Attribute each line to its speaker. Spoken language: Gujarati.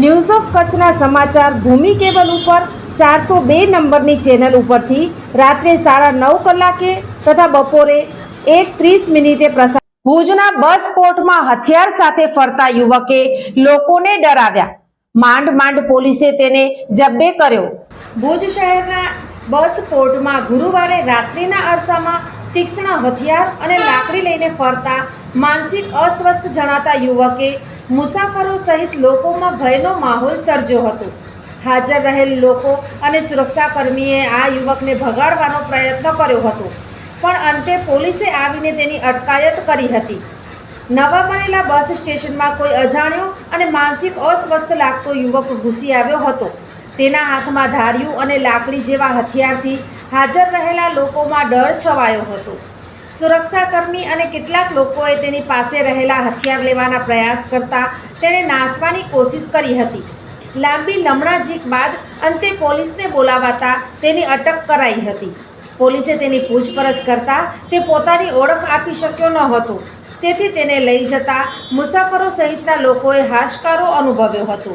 Speaker 1: news of કચ્છના સમાચાર ભૂમિ કેબલ ઉપર ચારસો બે નંબરની ચેનલ ઉપરથી રાત્રે સાડા નવ કલાકે તથા બપોરે એક ત્રીસ મિનિટે પ્રસાર ભુજના બસ પોર્ટમાં હથિયાર સાથે ફરતા યુવકે લોકોને ડરાવ્યા. માંડ માંડ પોલીસે તેને જબ્બે કર્યો. ભુજ શહેરના બસ પોર્ટમાં ગુરુવારે રાત્રિના અરસામાં તીક્ષ્ણ હથિયાર અને લાકડી લઈને ફરતા માનસિક અસ્વસ્થ જણાતા યુવકે મુસાફરો સહિત લોકોમાં ભયનો માહોલ સર્જ્યો હતો. હાજર રહેલ લોકો અને સુરક્ષાકર્મીએ આ યુવકને ભગાડવાનો પ્રયત્ન કર્યો હતો, પણ અંતે પોલીસે આવીને તેની અટકાયત કરી હતી. નવા બનેલા બસ સ્ટેશનમાં કોઈ અજાણ્યો અને માનસિક અસ્વસ્થ લાગતો યુવક ઘૂસી આવ્યો હતો. તેના હાથમાં ધાર્યું અને લાકડી જેવા હથિયારથી હાજર રહેલા લોકોમાં ડર છવાયો હતો. સુરક્ષાકર્મી અને કેટલાક લોકોએ તેની પાસે રહેલા હથિયાર લેવાના પ્રયાસ કરતા તેને નાસવાની કોશિશ કરી હતી. લાંબી લમણાજીક બાદ અંતે પોલીસને બોલાવાતા તેની અટક કરાઈ હતી. પોલીસે તેની પૂછપરછ કરતા તે પોતાની ઓળખ આપી શક્યો ન હતો. તેથી તેને લઈ જતા મુસાફરો સહિતના લોકોએ હાશકારો અનુભવ્યો હતો.